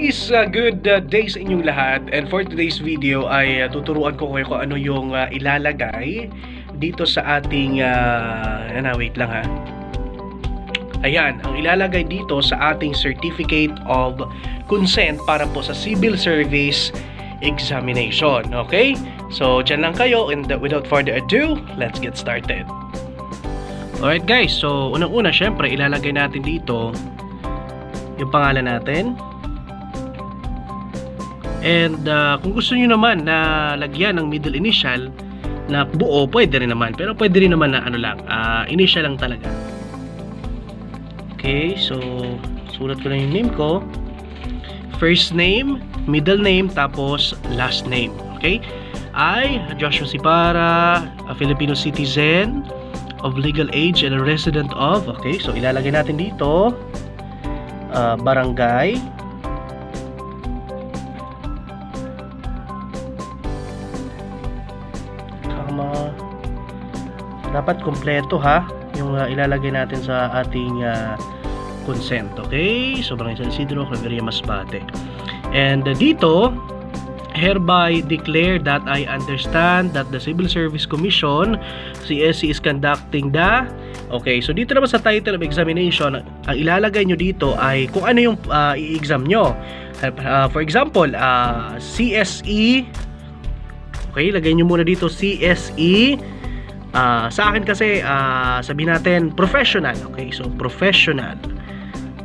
is uh, good uh, day sa inyong lahat. And for today's video ay uh, tuturuan ko kayo kung ano yung uh, ilalagay dito sa ating uh, ano, wait lang ha. Ayan ang ilalagay dito sa ating certificate of consent para po sa civil service examination okay? So dyan lang kayo and uh, without further ado let's get started. Alright guys. So unang una syempre ilalagay natin dito yung pangalan natin And uh, kung gusto niyo naman na lagyan ng middle initial na buo, pwede rin naman. Pero pwede rin naman na ano lang, uh, initial lang talaga. Okay, so sulat ko na yung name ko. First name, middle name, tapos last name. Okay? I, Joshua Sipara, a Filipino citizen of legal age and a resident of, okay, so ilalagay natin dito, uh, barangay, kama dapat kompleto ha? Yung uh, ilalagay natin sa ating uh, consent okay? So Barangay San Isidro Claveria Masbate. And uh, dito hereby declare that I understand that the Civil Service Commission CSC is conducting the Okay, so dito naman sa title of examination, ang ilalagay nyo dito ay kung ano yung uh, i-exam nyo. Uh, for example, uh, CSE Okay, lagay nyo muna dito CSE. Uh, sa akin kasi, uh, sabihin natin professional. Okay, so professional.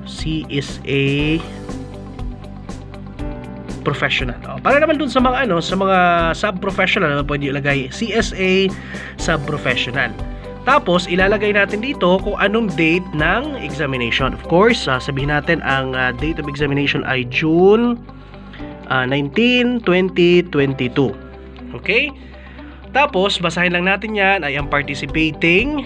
CSA professional. Oh, para naman dun sa mga ano, sa mga sub-professional, pwede ilagay CSA sub-professional. Tapos, ilalagay natin dito kung anong date ng examination. Of course, uh, sabihin natin ang uh, date of examination ay June uh, 19, 2022. Okay? Tapos, basahin lang natin yan. I am participating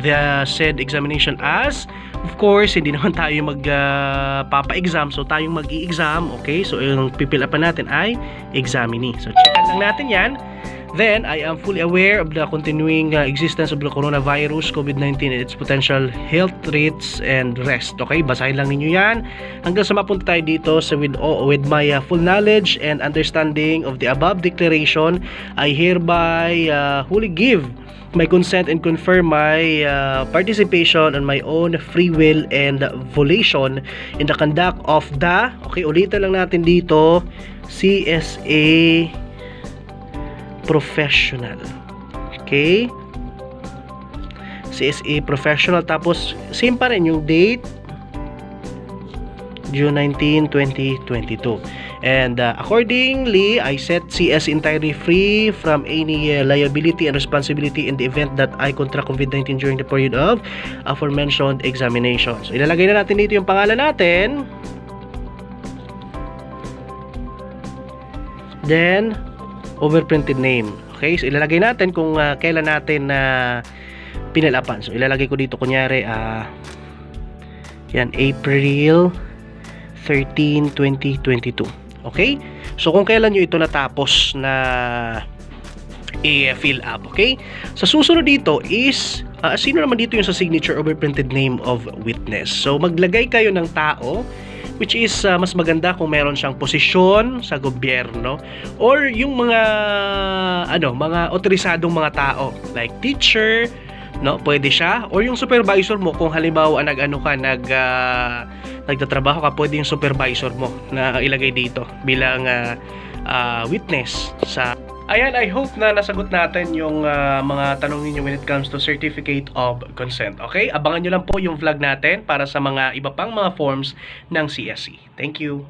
the said examination as of course, hindi naman tayo magpapa-exam. Uh, so, tayong mag-i-exam. Okay? So, yung pipil upan natin ay examinee. So, check lang natin yan. Then, I am fully aware of the continuing uh, existence of the coronavirus, COVID-19, and its potential health threats and rest. Okay, basahin lang ninyo yan. Hanggang sa mapunta tayo dito sa with, oh, with my uh, full knowledge and understanding of the above declaration, I hereby uh, wholly give my consent and confirm my uh, participation on my own free will and volition in the conduct of the, okay, ulitin lang natin dito, CSA professional. Okay? CSA professional tapos same pa rin yung date June 19, 2022. And uh, accordingly, I set CS entirely free from any uh, liability and responsibility in the event that I contract COVID-19 during the period of aforementioned examination. So, ilalagay na natin dito yung pangalan natin. Then, overprinted name. Okay, so ilalagay natin kung uh, kailan natin na uh, pinalapan. So ilalagay ko dito kunyari uh, yan April 13, 2022. Okay? So kung kailan nyo ito natapos na i-fill up, okay? Sa susunod dito is uh, sino naman dito yung sa signature overprinted name of witness. So maglagay kayo ng tao which is uh, mas maganda kung meron siyang posisyon sa gobyerno or yung mga ano, mga otorisadong mga tao like teacher, no, pwede siya. Or yung supervisor mo kung halimbawa nag-ano ka, nag uh, nagtatrabaho ka, pwede yung supervisor mo na ilagay dito bilang uh, uh, witness sa Ayan, I hope na nasagot natin yung uh, mga tanong ninyo when it comes to Certificate of Consent. Okay? Abangan nyo lang po yung vlog natin para sa mga iba pang mga forms ng CSC. Thank you.